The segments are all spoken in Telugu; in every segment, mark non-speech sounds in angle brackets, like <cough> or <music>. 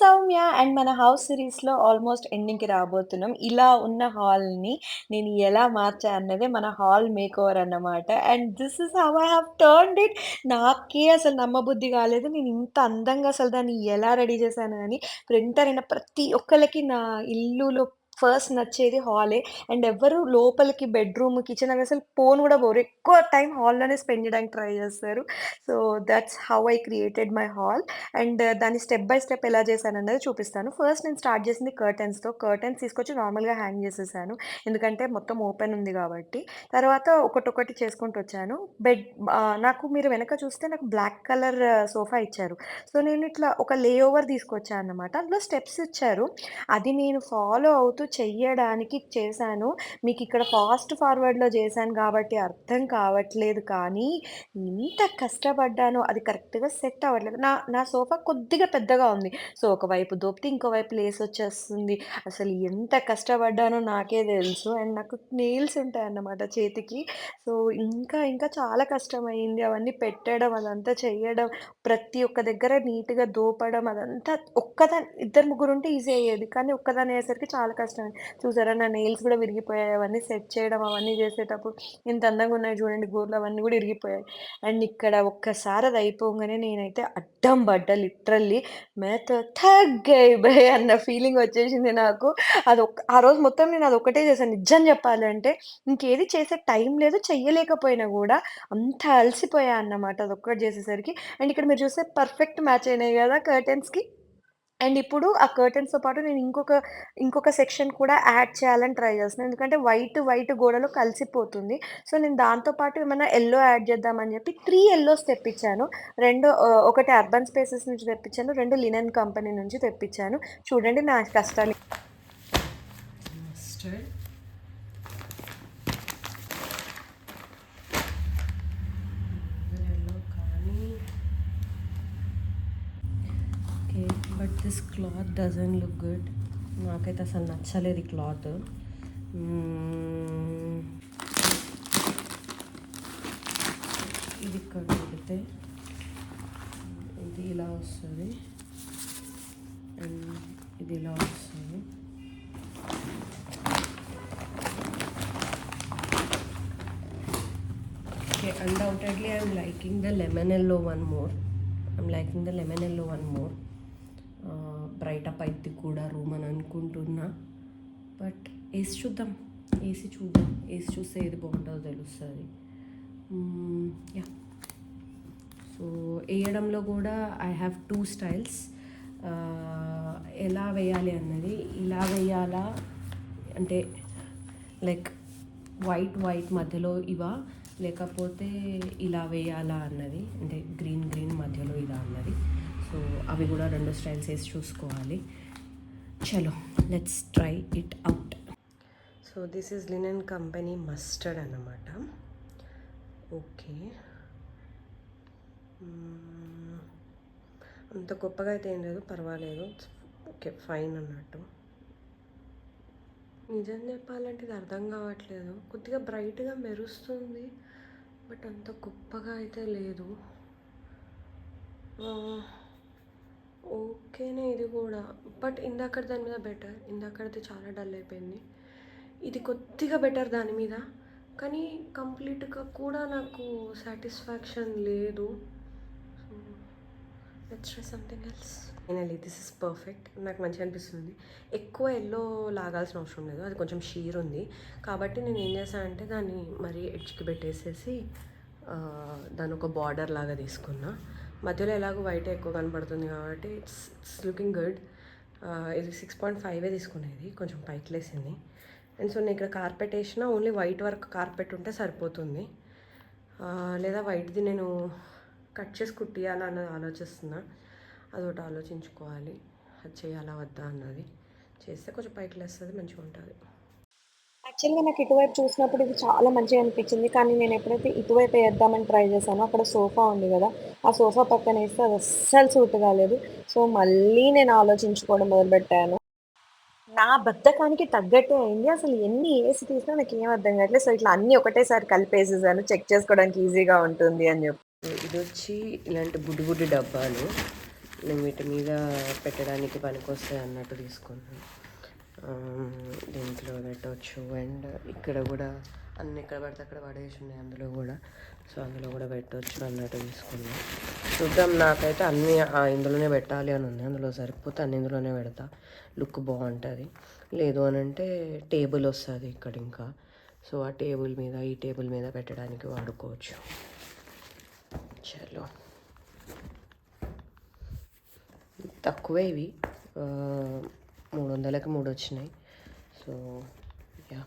సౌమ్య అండ్ మన హౌస్ సిరీస్‌లో ఆల్మోస్ట్ ఎండింగ్‌కి రాబోతున్నాం. ఇలా ఉన్న హాల్‌ని నేను ఎలా మార్చా అన్నదే మన హాల్ మేకోవర్ అన్నమాట. And this is how I have turned it. నాకే అసలు నమ్మబుద్ధి కాలేదు. నేను ఇంత అందంగా అసలు దాన్ని ఎలా రెడీ చేశాను అని. ఇప్పుడు ఎంటర్ అయిన ప్రతి ఒక్కరికి నా ఇల్లులో ఫస్ట్ నచ్చేది హాలే. అండ్ ఎవ్వరు లోపలికి బెడ్‌రూమ్, కిచెన్ అవి అసలు పోను కూడా పోరు. ఎక్కువ టైం హాల్‌లోనే స్పెండ్ చేయడానికి ట్రై చేస్తారు. So that's how I created my hall. And దాన్ని స్టెప్ బై స్టెప్ ఎలా చేశానన్నది చూపిస్తాను. ఫస్ట్ నేను స్టార్ట్ చేసింది కర్టెన్స్‌తో. కర్టెన్స్ తీసుకొచ్చి నార్మల్‌గా హ్యాంగ్ చేసేసాను. ఎందుకంటే మొత్తం ఓపెన్ ఉంది కాబట్టి. తర్వాత ఒకటొకటి చేసుకుంటూ వచ్చాను. బెడ్ నాకు మీరు వెనక చూస్తే నాకు బ్లాక్ కలర్ సోఫా ఇచ్చారు. సో నేను ఇట్లా ఒక లేఓవర్ తీసుకొచ్చాను అనమాట అన్నమాట. అందులో స్టెప్స్ ఇచ్చారు. అది నేను ఫాలో అవుతూ చెయ్యడానికి చేశాను. మీకు ఇక్కడ ఫాస్ట్ ఫార్వర్డ్‌లో చేశాను కాబట్టి అర్థం కావట్లేదు కానీ, ఎంత కష్టపడ్డానో అది కరెక్ట్‌గా సెట్ అవ్వట్లేదు. నా నా సోఫా కొద్దిగా పెద్దగా ఉంది. సో ఒకవైపు దోపితే ఇంకోవైపు వచ్చేస్తుంది అసలు ఎంత కష్టపడ్డానో నాకే తెలుసు. అండ్ నాకు నెయిల్స్ ఉంటాయన్నమాట చేతికి. సో ఇంకా ఇంకా చాలా కష్టమైంది అవన్నీ పెట్టడం, అదంతా చేయడం ప్రతి ఒక్క దగ్గర నీట్‌గా దోపడం అదంతా ఒక్కదాని ఇద్దరు ముగ్గురు ఉంటే ఈజీ అయ్యేది. కానీ ఒక్కదాని అయ్యేసరికి చాలా కష్టం చేస్తాను చూసారా? నా నెయిల్స్ కూడా విరిగిపోయాయి. అవన్నీ సెట్ చేయడం అవన్నీ చేసేటప్పుడు ఇంత అందంగా ఉన్నాయి చూడండి గోర్లు అవన్నీ కూడా విరిగిపోయాయి. అండ్ ఇక్కడ ఒక్కసారి అది అయిపోగానే నేనైతే అడ్డం పడ్డ లిటరల్లీ మేత బై అన్న ఫీలింగ్ వచ్చేసింది నాకు. అది ఆ రోజు మొత్తం నేను అది ఒకటే చేశాను. నిజం చెప్పాలంటే ఇంకేది చేసే టైం లేదు చెయ్యలేకపోయినా కూడా అంత అలసిపోయా అన్నమాట. అది ఒక్కటి చేసేసరికి. అండ్ ఇక్కడ మీరు చూస్తే పర్ఫెక్ట్ మ్యాచ్ అయినాయి కదా కర్టెన్స్కి అండ్ ఇప్పుడు ఆ కర్టెన్స్‌తో పాటు నేను ఇంకొక, ఇంకొక సెక్షన్ కూడా యాడ్ చేయాలని ట్రై చేస్తున్నాను. ఎందుకంటే వైట్, వైట్ గోడలో కలిసిపోతుంది. సో నేను దాంతో పాటు ఏమైనా యెల్లో యాడ్ చేద్దామని చెప్పి 3 యెల్లోస్ తెప్పించాను. రెండు ఆహ్, ఒకటి అర్బన్ స్పేసెస్ నుంచి తెప్పించాను. 2 లినెన్ కంపెనీ నుంచి తెప్పించాను. చూడండి నా కష్టాలు. మస్టర్డ్ yellow కానీ okay but this cloth doesn't look good నాకైతే అసలు నచ్చలేదు ఈ క్లాత్ ఇది ఇక్కడ పెడితే ఇది ఇలా వస్తుంది అండ్ ఇది ఇలా వస్తుంది okay undoubtedly I'm liking the lemon yellow one more I'm liking the lemon yellow one more bright up అయితే కూడా రూమ్ అని అనుకుంటున్నా. బట్ వేసి చూద్దాం. వేసి చూద్దాం. వేసి చూస్తే ఏది బాగుంటుందో తెలుస్తుంది. యా సో వేయడంలో కూడా ఐ హ్యావ్ టూ స్టైల్స్ ఎలా వేయాలి అన్నది. ఇలా వేయాలా? అంటే లైక్ వైట్ వైట్ మధ్యలో ఇవా? లేకపోతే ఇలా వేయాలా అన్నది. అంటే గ్రీన్ గ్రీన్ మధ్యలో ఇలా అన్నది. సో అవి కూడా రెండు స్టైల్స్ వేసి చూసుకోవాలి. చలో let's try it out so this is linen company mustard అన్నమాట. Okay hmm. అంత గొప్పగా అయితే ఏం లేదు పర్వాలేదు. ఓకే ఫైన్ అన్నట్టు. నిజం చెప్పాలంటే ఇది అర్థం కావట్లేదు. కొద్దిగా బ్రైట్గా మెరుస్తుంది బట్ అంత గొప్పగా అయితే లేదు. ఓకేనే ఇది కూడా. బట్ ఇందాకటి దాని మీద బెటర్. ఇందాకడితే చాలా డల్ అయిపోయింది. ఇది కొద్దిగా బెటర్ దాని మీద. కానీ కంప్లీట్గా కూడా నాకు సాటిస్ఫాక్షన్ లేదు. Let's try something else. Finally this is perfect నాకు మంచిగా అనిపిస్తుంది. ఎక్కువ ఎల్లో లాగాల్సిన అవసరం లేదు. అది కొంచెం షీర్ ఉంది. కాబట్టి నేను ఏం చేశాను అంటే దాన్ని మరీ ఎడ్జ్కి పెట్టేసేసి దాని ఒక బార్డర్ లాగా తీసుకున్నా. మధ్యలో ఎలాగో వైట్ ఎక్కువ కనపడుతుంది కాబట్టి ఇట్స్ ఇట్స్ లుకింగ్ గుడ్ ఇది సిక్స్ పాయింట్ ఫైవే తీసుకునేది కొంచెం పైకి లేసింది. అండ్ సో నేను ఇక్కడ కార్పెట్ వేసిన ఓన్లీ వైట్ వర్క్ కార్పెట్ ఉంటే సరిపోతుంది. లేదా వైట్ది నేను కట్ చేసి కుట్టియాలా అన్నది ఆలోచిస్తున్నా. అదొకటి ఆలోచించుకోవాలి. అది చేయాలా వద్దా అన్నది. చేస్తే కొంచెం పైకి లేస్తుంది మంచిగా ఉంటుంది యాక్చువల్‌గా నాకు ఇటువైపు చూసినప్పుడు ఇది చాలా మంచిగా అనిపించింది. కానీ నేను ఎప్పుడైతే ఇటువైపు వేద్దామని ట్రై చేశానో అక్కడ సోఫా ఉంది కదా ఆ సోఫా పక్కన వేస్తే అది అస్సలు సూట్ కాలేదు. సో మళ్ళీ నేను ఆలోచించుకోవడం మొదలుపెట్టాను. నా బద్ధకానికి తగ్గట్టే అయింది. అసలు ఎన్ని ఏసి తీసినా నాకు ఏం అర్థం కావట్లేదు. సో ఇట్లా అన్నీ ఒకటేసారి కలిపేసేసాను. చెక్ చేసుకోవడానికి ఈజీగా ఉంటుంది అని చెప్పి. ఇది వచ్చి ఇలాంటి బుడ్డి బుడ్డి డబ్బాలు నేను వీటి మీద పెట్టడానికి పనికొస్తాయి అన్నట్టు తీసుకున్నాను దీంట్లో పెట్టవచ్చు అండ్ ఇక్కడ కూడా అన్ని ఎక్కడ పడితే అక్కడ పడేసి ఉన్నాయి అందులో కూడా. సో అందులో కూడా పెట్టవచ్చు అన్నట్టు తీసుకున్నాం. చూద్దాం నాకైతే అన్నీ ఇందులోనే పెట్టాలి అని ఉంది. అందులో సరిపోతే అన్ని ఇందులోనే పెడతా. లుక్ బాగుంటుంది. లేదు అని అంటే టేబుల్ వస్తుంది ఇక్కడ ఇంకా. సో ఆ టేబుల్ మీద ఈ టేబుల్ మీద పెట్టడానికి వాడుకోవచ్చు. చలో. తక్కువే ఇవి. మూడు వందలకి మూడు వచ్చినాయి సో యా.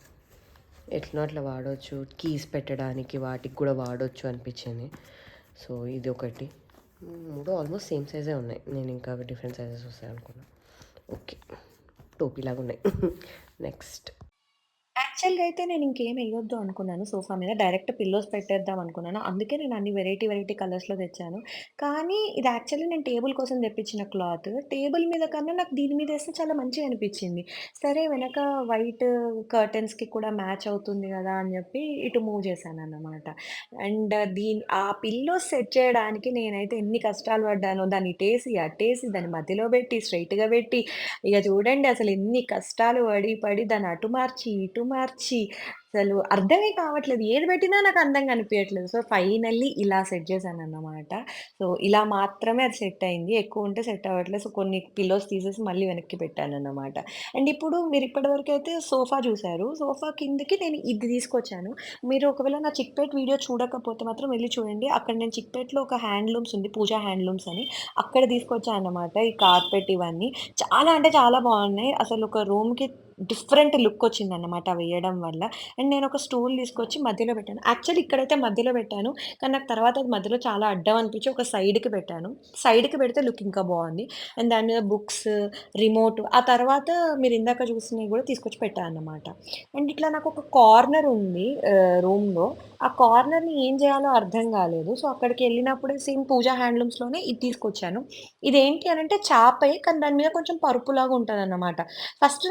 ఎట్లా అట్లా వాడవచ్చు కీస్ పెట్టడానికి వాటికి కూడా వాడవచ్చు అనిపించింది. సో ఇది ఒకటి మూడు ఆల్మోస్ట్ సేమ్ సైజే ఉన్నాయి. నేను ఇంకా డిఫరెంట్ సైజెస్ వస్తాయి అనుకున్నా ఓకే. టోపీలాగా ఉన్నాయి. <laughs> నెక్స్ట్. యాక్చువల్‌గా అయితే నేను ఇంకేం వేయొద్దు అనుకున్నాను సోఫా మీద. డైరెక్ట్ పిల్లోస్ పెట్టేద్దాం అనుకున్నాను. అందుకే నేను అన్ని వెరైటీ, వెరైటీ కలర్స్‌లో తెచ్చాను. కానీ ఇది యాక్చువల్లీ నేను టేబుల్ కోసం తెప్పించిన క్లాత్. టేబుల్ మీద కన్నా నాకు దీని మీద వేస్తే చాలా మంచిగా అనిపించింది. సరే వెనక వైట్ కర్టెన్స్‌కి కూడా మ్యాచ్ అవుతుంది కదా అని చెప్పి ఇటు మూవ్ చేశాను అన్నమాట అండ్ దీని ఆ పిల్లోస్ సెట్ చేయడానికి నేనైతే ఎన్ని కష్టాలు పడ్డానో. దాన్ని టేసి అట్టేసి దాన్ని మధ్యలో పెట్టి, స్ట్రెయిట్‌గా పెట్టి, ఇక చూడండి అసలు ఎన్ని కష్టాలు పడి, పడి దాన్ని అటు మార్చి, ఇటు మార్చి అసలు అర్థమే కావట్లేదు. ఏది పెట్టినా నాకు అందంగా అనిపియట్లేదు. సో, ఫైనల్లీ ఇలా సెట్ చేశానన్నమాట. సో, ఇలా మాత్రమే అది సెట్ అయింది. ఎక్కువ ఉంటే సెట్ అవ్వట్లేదు. సో, కొన్ని పిల్లోస్ తీసేసి మళ్ళీ వెనక్కి పెట్టాను అన్నమాట అండ్ ఇప్పుడు మీరు ఇప్పటివరకైతే సోఫా చూసారు. సోఫా కిందకి నేను ఇది తీసుకొచ్చాను. మీరు ఒకవేళ నా చిక్‌పేట్ వీడియో చూడకపోతే మాత్రం వెళ్ళి చూడండి. అక్కడ నేను చిక్‌పేట్‌లో ఒక హ్యాండ్లూమ్స్ ఉంది. పూజా హ్యాండ్లూమ్స్ అని. అక్కడ తీసుకొచ్చాను అన్నమాట. ఈ కార్పెట్ ఇవన్నీ. చాలా అంటే చాలా బాగున్నాయి. అసలు ఒక రూమ్‌కి డిఫరెంట్ లుక్ వచ్చిందన్నమాట వేయడం వల్ల. అండ్ నేను ఒక స్టూల్ తీసుకొచ్చి మధ్యలో పెట్టాను. యాక్చువల్లీ ఇక్కడైతే మధ్యలో పెట్టాను. కానీ నాకు తర్వాత అది మధ్యలో చాలా అడ్డం అనిపించి ఒక సైడ్‌కి పెట్టాను. సైడ్‌కి పెడితే లుక్ ఇంకా బాగుంది. అండ్ దాని మీద బుక్స్, రిమోట్ ఆ తర్వాత మీరు ఇందాక చూసినవి కూడా తీసుకొచ్చి పెట్టాను అన్నమాట. అండ్ ఇట్లా నాకు ఒక కార్నర్ ఉంది రూమ్‌లో. ఆ కార్నర్‌ని ఏం చేయాలో అర్థం కాలేదు. సో, అక్కడికి వెళ్ళినప్పుడే సేమ్ పూజా హ్యాండ్లూమ్స్‌లోనే ఇది తీసుకొచ్చాను. ఇదేంటి అంటే చాపే కానీ దాని మీద కొంచెం పరుపులాగా ఉంటదన్నమాట. ఫస్ట్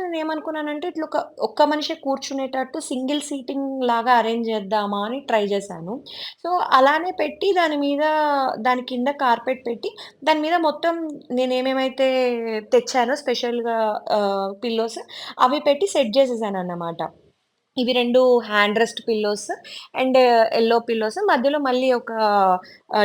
అనుకున్నానంటే ఇట్లా ఒక ఒక్క మనిషే కూర్చునేటట్టు సింగిల్ సీటింగ్ లాగా అరేంజ్ చేద్దామా అని ట్రై చేశాను. సో, అలానే పెట్టి దాని మీద దాని కింద కార్పెట్ పెట్టి దాని మీద మొత్తం నేను ఏమేమైతే తెచ్చానో స్పెషల్‌గా పిల్లోస్ అవి పెట్టి సెట్ చేసేసాను అన్నమాట ఇవి రెండు hand rest pillows and yellow pillows. మధ్యలో మళ్ళీ ఒక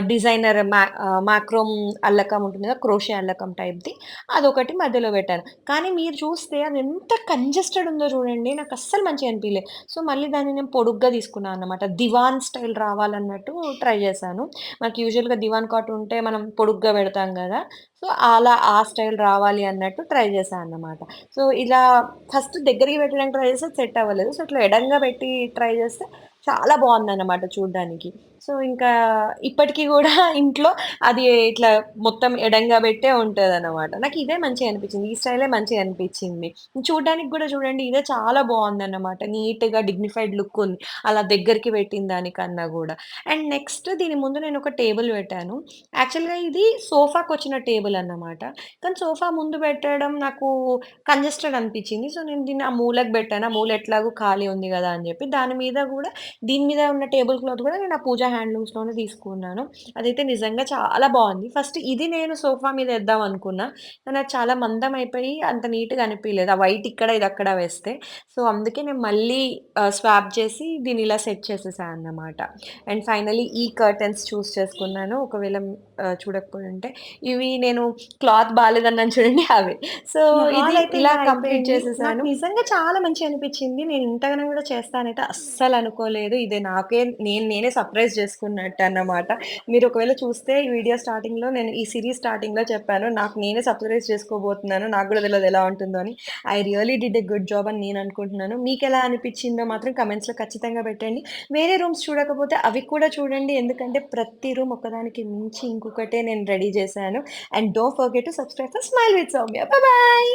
డిజైనర్ మా మాక్రోమ్ అల్లకం ఉంటుంది కదా! క్రోషే అల్లకం టైప్‌ది అదొకటి మధ్యలో పెట్టాను. కానీ మీరు చూస్తే అది ఎంత కంజెస్టెడ్ ఉందో చూడండి. నాకు అస్సలు మంచిగా అనిపించలేదు సో, మళ్ళీ దాన్ని నేను పొడుగ్గా తీసుకున్నాను అన్నమాట. దివాన్ స్టైల్ రావాలన్నట్టు ట్రై చేశాను. మనకి యూజువల్‌గా దివాన్ కాట్ ఉంటే మనం పొడుగ్గా పెడతాం కదా సో, అలా ఆ స్టైల్ రావాలి అన్నట్టు ట్రై చేశాను అన్నమాట. సో, ఇలా ఫస్ట్ దగ్గరికి పెట్టడానికి ట్రై చేస్తే సెట్ అవ్వలేదు. సో, ఇట్లా ఎడంగా పెట్టి ట్రై చేస్తే చాలా బాగుందన్నమాట చూడడానికి సో, ఇంకా ఇప్పటికీ కూడా <laughs> ఇంట్లో అది ఇట్లా మొత్తం ఎడంగా పెట్టే ఉంటుంది అనమాట నాకు ఇదే మంచిగా అనిపించింది. ఈ స్టైలే మంచిగా అనిపించింది. చూడడానికి కూడా చూడండి ఇదే చాలా బావుందన్నమాట. నీట్‌గా డిగ్నిఫైడ్ లుక్ ఉంది. అలా దగ్గరికి పెట్టిన దానికన్నా కూడా అండ్ నెక్స్ట్ దీని ముందు నేను ఒక టేబుల్ పెట్టాను. యాక్చువల్‌గా ఇది సోఫాకొచ్చిన టేబుల్ అన్నమాట. కానీ సోఫా ముందు పెట్టడం నాకు కంజెస్టెడ్ అనిపించింది. సో, నేను దీన్ని ఆ మూలకు పెట్టాను. ఆ మూల ఎట్లాగూ ఖాళీ ఉంది కదా అని చెప్పి దాని మీద కూడా దీని మీద ఉన్న టేబుల్ క్లాత్ కూడా నేను ఆ పూజా హ్యాండ్లూమ్స్‌లోనే తీసుకున్నాను. అదైతే నిజంగా చాలా బావుంది. ఫస్ట్ ఇది నేను సోఫా మీద ఏద్దాం అనుకున్నా. కానీ అది చాలా మందం అయిపోయి అంత నీట్‌గా అనిపియలేదు. ఆ వైట్ ఇక్కడ, ఇది అక్కడ వేస్తే. సో, అందుకే నేను మళ్ళీ స్వాప్ చేసి దీన్ని ఇలా సెట్ చేసేసా అన్నమాట. అండ్ ఫైనల్లీ ఈ కర్టెన్స్ చూస్ చేసుకున్నాను. ఒకవేళ చూడకపోయుంటే ఇవి నేను క్లాత్ బాలేదన్నాను చూడండి అవే. సో, ఇది ఇలా కంప్లీట్. చేసేసాను. నిజంగా చాలా మంచిగా అనిపించింది. నేను ఇంతగనం గూడా చేస్తానైతే అస్సలు అనుకోలేదు. ఇది నాకే నేను నేనే సర్ప్రైజ్ చేసుకున్నట్టు అన్నమాట. మీరు ఒకవేళ చూస్తే ఈ వీడియో స్టార్టింగ్‌లో నేను ఈ సిరీస్ స్టార్టింగ్‌లో చెప్పాను. నాకు నేనే సబ్స్క్రైబ్ చేసుకోబోతున్నాను. నాకు కూడా తెలియదు ఎలా ఉంటుందో అని. I really did a good job అని నేను అనుకుంటున్నాను. మీకు ఎలా అనిపించిందో మాత్రం కమెంట్స్లో ఖచ్చితంగా పెట్టండి. వేరే రూమ్స్ చూడకపోతే అవి కూడా చూడండి. ఎందుకంటే ప్రతి రూమ్ ఒకదానికి మించి ఇంకొకటే నేను రెడీ చేశాను. And don't forget to subscribe for smile with Soumya. Bye